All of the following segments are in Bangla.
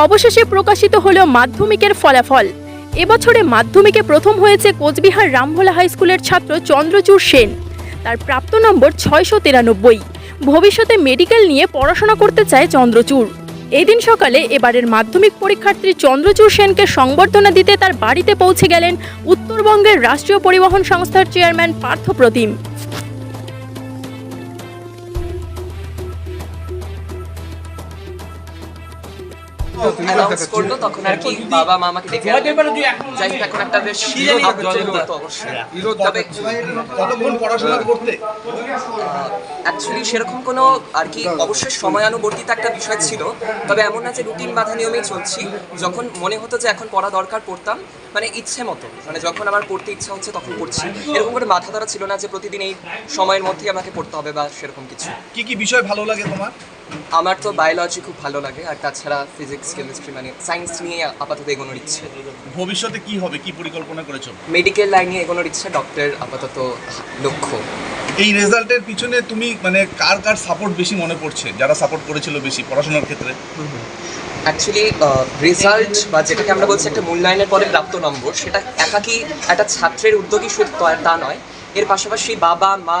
অবশেষে প্রকাশিত হল মাধ্যমিকের ফলাফল। এবছরে মাধ্যমিকে প্রথম হয়েছে কোচবিহার রামভোলা হাই স্কুলের ছাত্র চন্দ্রচূড় সেন। তার প্রাপ্ত নম্বর ছয়শো তিরানব্বই। ভবিষ্যতে মেডিকেল নিয়ে পড়াশোনা করতে চায় চন্দ্রচূড়। এদিন সকালে এবারের মাধ্যমিক পরীক্ষার্থী চন্দ্রচূড় সেনকে সংবর্ধনা দিতে তার বাড়িতে পৌঁছে গেলেন উত্তরবঙ্গের রাষ্ট্রীয় পরিবহন সংস্থার চেয়ারম্যান পার্থ প্রতিম অ্যানাউন্স করল তখন আর কি বাবা মা আমাকে দেখে যাই হোক এখন একটা বেশ অবশ্যই। তবে কতক্ষণ পড়াশোনা করতে? অ্যাকচুয়ালি সেরকম কোনো আর কি অবশ্যই সময়ানুবর্তিত একটা বিষয় ছিল। তবে এমন না যে রুটিন বাধা নিয়মেই চলছি। যখন মনে হতো যে এখন পড়া দরকার পড়তাম। মানে ইচ্ছে মতো। মানে যখন আমার পড়তে ইচ্ছা হচ্ছে তখন পড়ছি। এরকম করে মাথা ধরা ছিল না যে প্রতিদিন এই সময়ের মধ্যেই আমাকে পড়তে হবে বা সেরকম কিছু। কি কি বিষয় ভালো লাগে তোমার? আমার তো বায়োলজি খুব ভালো লাগে আর তাছাড়া ফিজিক্স কেমিস্ট্রি মানে সায়েন্স নিয়ে আপাতত এগোনোর ইচ্ছে। ভবিষ্যতে কি হবে কি পরিকল্পনা করেছ? মেডিকেল লাইনে এগোনোর ইচ্ছে ডক্টর আপাতত লক্ষ্য। এই রেজাল্টের পিছনে তুমি মানে কার কার সাপোর্ট বেশি মনে পড়ছে? যারা সাপোর্ট করেছিল বেশি পড়াশোনার ক্ষেত্রে? অ্যাকচুয়ালি রেজাল্ট বা যেটাকে আমরা বলছি একটা মূল্যায়নের পরে প্রাপ্ত নম্বর সেটা একাকি একটা ছাত্রের উদ্যোগী শুধু তা নয়। এর পাশাপাশি বাবা মা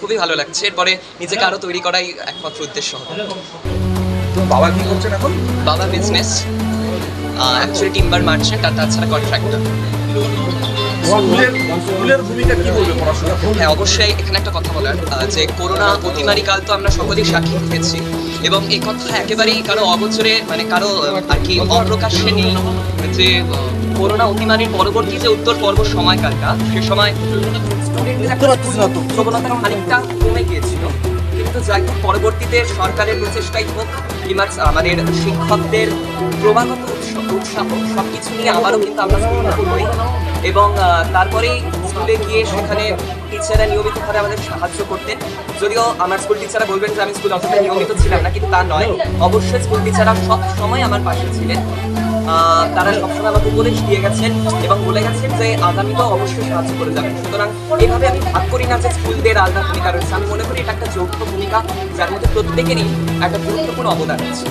খুবই ভালো লাগছে। এরপরে নিজেকে আরও তৈরি করাই একমাত্র উদ্দেশ্য হবে। বাবা কি করছেন এখন? বাবা বিজনেস অ্যাকচুয়ালি টিম্বার মার্চেন্ট আর তাছাড়া কন্ট্রাক্টর হ্যাঁ অবশ্যই এখানে একটা কথা বলার। যে করোনা অতিমারি কাল তো আমরা সকলেই সাক্ষী হয়েছি। এবং এই কথা একেবারেই কারও অগোচরে মানে কারও আর কি অপ্রকাশ্যে নেই যে করোনা অতিমারির পরবর্তী যে উত্তর পর্ব সময়কালটা সে সময় প্রবণতা খানিকটা কমে গিয়েছিল। কিন্তু যাই হোক পরবর্তীতে সরকারের প্রচেষ্টাই হোক, কিংবা আমাদের শিক্ষকদের ক্রমাগত উৎস- উৎসাহ সব কিছু নিয়ে আবারও কিন্তু আমরা স্কুল এবং তারপরেই স্কুলে গিয়ে সেখানে টিচাররা নিয়মিতভাবে আমাদের সাহায্য করতেন। যদিও আমার স্কুল টিচাররা বলবেন যে আমি স্কুল অতটা নিয়মিত ছিলাম না, কিন্তু তা নয়। অবশ্যই স্কুল টিচাররা সব সময় আমার পাশে ছিলেন। তারা সবসময় আমাকে উপদেশ দিয়ে গেছেন এবং বলে গেছেন যে আগামীতেও অবশ্যই সাহায্য করে যাবেন। সুতরাং এভাবে আমি ভাগ করি না যে স্কুলদের আলাদা ভূমিকা রয়েছে। আমি মনে করি এটা একটা যৌথ ভূমিকা, যার মধ্যে প্রত্যেকেরই একটা গুরুত্বপূর্ণ অবদান আছে।